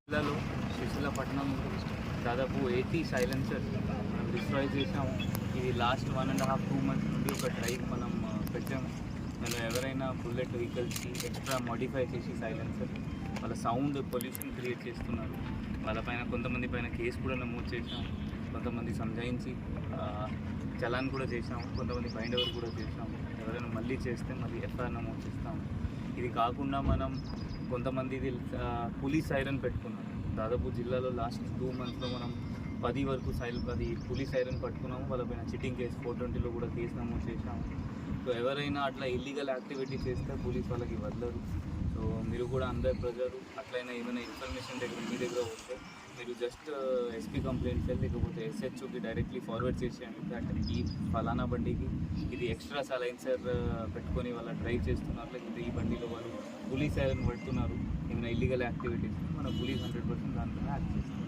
జిల్లాలో శ్రీశైలపట్నం దాదాపు eighty silencers మనం డిస్ట్రాయ్ చేసాము ఇది last one and half two months నుండి ఒక డ్రైవ్ మనం ఆ, పెట్టాము. మనం ఎవరైనా బుల్లెట్ వెహికల్స్కి ఎక్స్ట్రా మోడిఫై చేసి సైలెన్సర్ వాళ్ళ సౌండ్ పొల్యూషన్ క్రియేట్ చేస్తున్నారు. వాళ్ళపైన కొంతమంది పైన కేసు కూడా నమోదు చేసాం కొంతమంది సంజాయించి చలాన్ కూడా చేసాము కొంతమంది బైండ్ ఓవర్ కూడా చేసాము ఎవరైనా మళ్ళీ చేస్తే మళ్ళీ ఎఫ్ఐఆర్ నమోదు చేస్తాము. ఇది కాకుండా మనం కొంతమంది ఇది పోలీస్ సైరన్ పెట్టుకున్నాం. దాదాపు జిల్లాలో లాస్ట్ టూ మంత్స్లో మనం పది వరకు సైల్ పది పోలీస్ సైరన్ పట్టుకున్నాము. వాళ్ళపైన చిట్టింగ్ కేసు ఫోర్ ట్వంటీలో కూడా కేసు నమోదు చేసాము సో ఎవరైనా అట్లా ఇల్లీగల్ యాక్టివిటీ చేస్తే పోలీస్ వాళ్ళకి వదలరు. సో మీరు కూడా అందరు ప్రజలు అట్లయినా ఏమైనా ఇన్ఫర్మేషన్ దగ్గర మీ దగ్గర ఉంటే మీరు జస్ట్ ఎస్పీ కంప్లైంట్ చేయాలి లేకపోతే ఎస్హెచ్ఓకి డైరెక్ట్లీ ఫార్వర్డ్ చేసేయండి అంటే ఈ ఫలానా బండికి ఇది ఎక్స్ట్రా సలైన్సర్ uh, పెట్టుకొని వాళ్ళ డ్రైవ్ చేస్తున్నారు. లేకపోతే ఈ బండిలో వాళ్ళు పోలీస్ సైరన్ పడుతున్నారు. ఏమైనా ఇల్లీగల్ యాక్టివిటీస్ మన పోలీస్ హండ్రెడ్ పర్సెంట్ దానిపైన యాక్ట్ చేస్తారు.